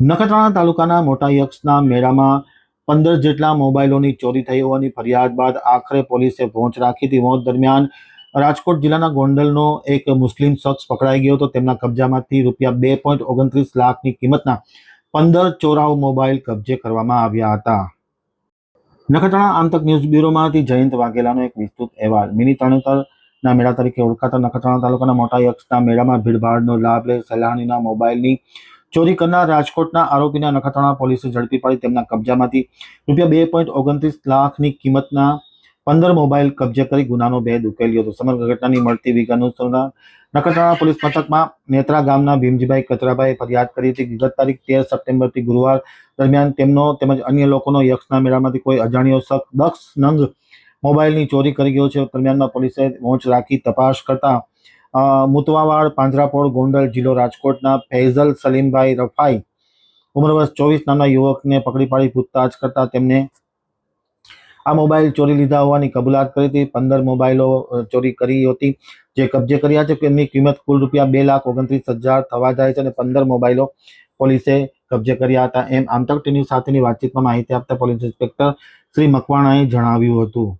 નખત્રાણા તાલુકાના મોટા યક્ષના મેળામાં પંદર જેટલા મોબાઈલોની ચોરી થઈ હોવાની ફરિયાદ બાદ આખરે પોલીસે પહોંચ રાખી હતી. મોત દરમિયાન રાજકોટ જિલ્લાના ગોંડલનો એક મુસ્લિમ શખ્સ પકડાઈ ગયો હતો. તેમના કબજામાંથી રૂપિયા બે પોઈન્ટ ઓગણત્રીસ લાખની કિંમતના પંદર ચોરાવ મોબાઈલ કબજે કરવામાં આવ્યા હતા. નખત્રાણા આંતક ન્યૂઝ બ્યુરોમાંથી જયંત વાઘેલાનો એક વિસ્તૃત અહેવાલ. મિની તરણેતરના મેળા તરીકે ઓળખાતા નખત્રાણા તાલુકાના મોટા યક્ષના મેળામાં ભીડભાડનો લાભ લઈ સહેલાણીના મોબાઈલની ચોરી કરનાર રાજકોટના આરોપીના નખત્રાણા પોલીસે ઝડપી પાડી તેમના કબજામાંથી. રૂપિયા બે પોઈન્ટ ઓગણત્રીસ લાખની કિંમતના પંદર મોબાઈલ કબજે કરી ગુનાનો ભેદ ઉકેલ્યો હતો. સમગ્ર ઘટનાની મળતી વિગત અનુસાર નખત્રાણા પોલીસ મથકમાં નેત્રા ગામના ભીમજીભાઈ કચરાભાઈ ફરિયાદ કરી હતી ગત તારીખ તેર સપ્ટેમ્બરથી ગુરુવાર દરમિયાન તેમનો તેમજ અન્ય લોકોનો યક્ષના મેળામાંથી કોઈ અજાણ્યો શખ્સ દક્ષ, નંગ મોબાઈલની ચોરી કરી ગયો છે. દરમિયાનમાં પોલીસે પહોંચ રાખી તપાસ કરતા મુતવાવાડ, પાંજરાપોળ, ગોંડલ જિલ્લો રાજકોટના ફૈઝલ સલીમભાઈ રફાઈ ઉંમર વર્ષ ચોવીસ નામના યુવકને પકડી પાડી પૂછતાછ કરતા તેમને આ મોબાઈલ ચોરી લીધા હોવાની કબૂલાત કરી હતી. પંદર મોબાઈલો ચોરી કરી હતી. જે કબજે કર્યા છે તેમની કિંમત કુલ રૂપિયા બે લાખ ઓગણત્રીસ હજાર થવા જાય છે અને પંદર મોબાઈલો પોલીસે કબજે કર્યા હતા. એમ આમતક ટીની સાથેની વાતચીતમાં માહિતી આપતા પોલીસ ઇન્સ્પેક્ટર શ્રી મકવાણાએ જણાવ્યું હતું.